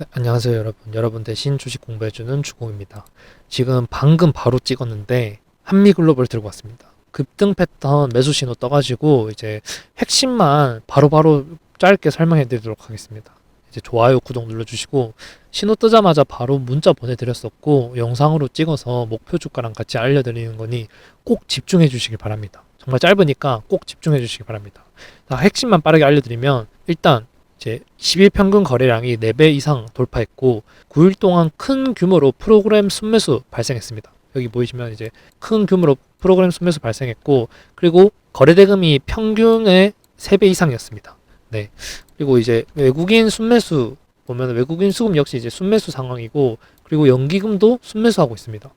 네, 안녕하세요 여러분. 여러분 대신 주식 공부해주는 주공입니다. 지금 방금 바로 찍었는데 한미글로벌 들고 왔습니다. 급등 패턴 매수 신호 떠가지고 이제 핵심만 바로 바로 짧게 설명해 드리도록 하겠습니다. 이제 좋아요, 구독 눌러주시고 신호 뜨자마자 바로 문자 보내드렸었고 영상으로 찍어서 목표 주가랑 같이 알려드리는 거니 꼭 집중해 주시길 바랍니다. 정말 짧으니까 꼭 집중해 주시기 바랍니다. 자, 핵심만 빠르게 알려드리면 일단 이제 10일 평균 거래량이 4배 이상 돌파했고 9일 동안 큰 규모로 프로그램 순매수 발생했습니다. 여기 보이시면 이제 큰 규모로 프로그램 순매수 발생했고 그리고 거래 대금이 평균의 3배 이상이었습니다. 네. 그리고 이제 외국인 순매수 보면 외국인 수급 역시 이제 순매수 상황이고 그리고 연기금도 순매수하고 있습니다.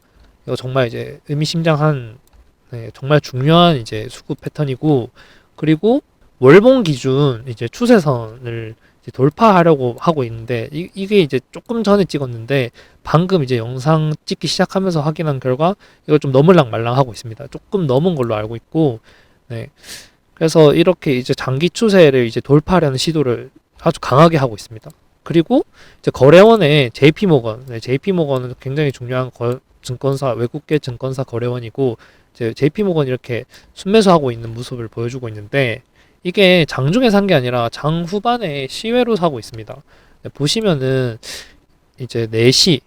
이거 정말 이제 의미심장한 네, 정말 중요한 이제 수급 패턴이고 그리고 월봉 기준 이제 추세선을 이제 돌파하려고 하고 있는데 이, 이게 이제 조금 전에 찍었는데 방금 이제 영상 찍기 시작하면서 확인한 결과 이걸 좀 넘을랑 말랑 하고 있습니다. 조금 넘은 걸로 알고 있고 네. 그래서 이렇게 이제 장기 추세를 이제 돌파하려는 시도를 아주 강하게 하고 있습니다. 그리고 이제 거래원의 JP모건, 네, JP모건은 굉장히 중요한 거, 증권사 외국계 증권사 거래원이고 이제 JP모건 이렇게 순매수하고 있는 모습을 보여주고 있는데 이게 장중에 산 게 아니라 장 후반에 시외로 사고 있습니다. 네, 보시면은 이제 4시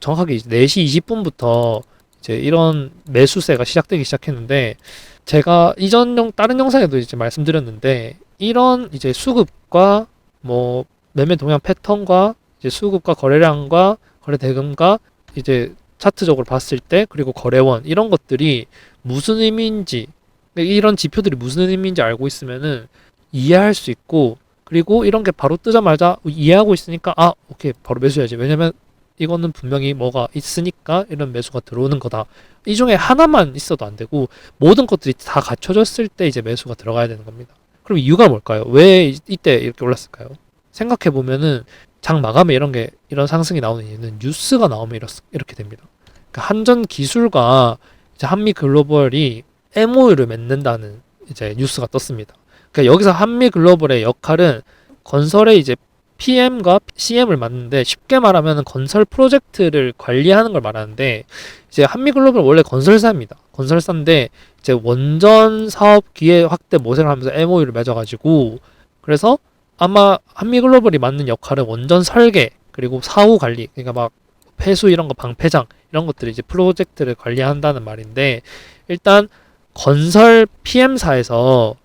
정확하게 이제 4시 20분부터 이제 이런 매수세가 시작되기 시작했는데 제가 이전 영 다른 영상에도 이제 말씀드렸는데 이런 이제 수급과 뭐 매매 동향 패턴과 이제 수급과 거래량과 거래 대금과 이제 차트적으로 봤을 때 그리고 거래원 이런 것들이 무슨 의미인지 이런 지표들이 무슨 의미인지 알고 있으면은 이해할 수 있고 그리고 이런 게 바로 뜨자마자 이해하고 있으니까 아 오케이 바로 매수해야지. 왜냐면 이거는 분명히 뭐가 있으니까 이런 매수가 들어오는 거다. 이 중에 하나만 있어도 안 되고 모든 것들이 다 갖춰졌을 때 이제 매수가 들어가야 되는 겁니다. 그럼 이유가 뭘까요? 왜 이- 이때 이렇게 올랐을까요? 생각해 보면은 장 마감에 이런 게 이런 상승이 나오는 이유는 뉴스가 나오면 이렇, 이렇게 됩니다. 그러니까 한전 기술과 이제 한미 글로벌이 MOU를 맺는다는 이제 뉴스가 떴습니다. 그러니까 여기서 한미 글로벌의 역할은 건설의 이제 PM과 CM을 맡는데 쉽게 말하면 건설 프로젝트를 관리하는 걸 말하는데 이제 한미 글로벌 원래 건설사입니다. 건설사인데 이제 원전 사업 기회 확대 모색을 하면서 MOU를 맺어가지고 그래서 아마 한미 글로벌이 맡는 역할은 원전 설계 그리고 사후 관리 그러니까 막 폐수 이런 거 방폐장 이런 것들을 이제 프로젝트를 관리한다는 말인데 일단 건설 PM사에서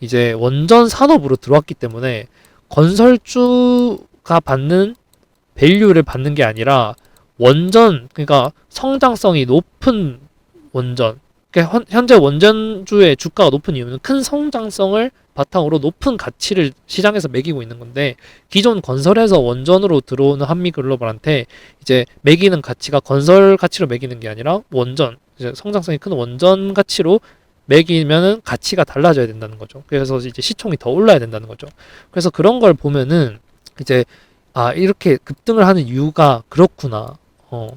이제 원전 산업으로 들어왔기 때문에 건설주가 받는 밸류를 받는 게 아니라 원전 그러니까 성장성이 높은 원전 그러니까 현- 현재 원전주의 주가가 높은 이유는 큰 성장성을 바탕으로 높은 가치를 시장에서 매기고 있는 건데 기존 건설에서 원전으로 들어오는 한미 글로벌한테 이제 매기는 가치가 건설 가치로 매기는 게 아니라 원전 성장성이 큰 원전 가치로 매기면은 가치가 달라져야 된다는 거죠. 그래서 이제 시총이 더 올라야 된다는 거죠. 그래서 그런 걸 보면은 이제 아 이렇게 급등을 하는 이유가 그렇구나. 어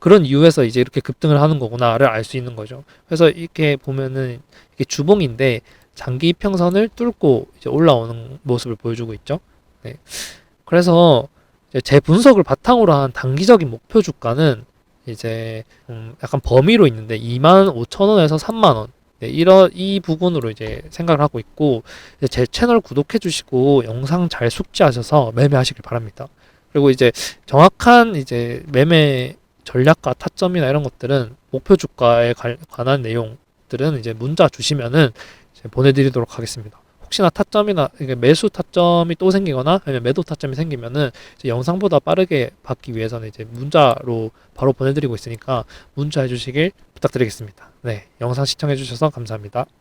그런 이유에서 이제 이렇게 급등을 하는 거구나를 알 수 있는 거죠. 그래서 이렇게 보면은 이게 주봉인데 장기 이평선을 뚫고 이제 올라오는 모습을 보여주고 있죠. 네. 그래서 제 분석을 바탕으로 한 단기적인 목표 주가는 이제 음 약간 범위로 있는데 2만 5천 원에서 3만 원. 네, 이런 이 부분으로 이제 생각을 하고 있고 제 채널 구독해 주시고 영상 잘 숙지하셔서 매매하시길 바랍니다. 그리고 이제 정확한 이제 매매 전략과 타점이나 이런 것들은 목표 주가에 관- 관한 내용들은 이제 문자 주시면은 보내드리도록 하겠습니다. 혹시나 타점이나 매수 타점이 또 생기거나 아니면 매도 타점이 생기면은 영상보다 빠르게 받기 위해서는 이제 문자로 바로 보내드리고 있으니까 문자 해주시길 부탁드리겠습니다. 네, 영상 시청해주셔서 감사합니다.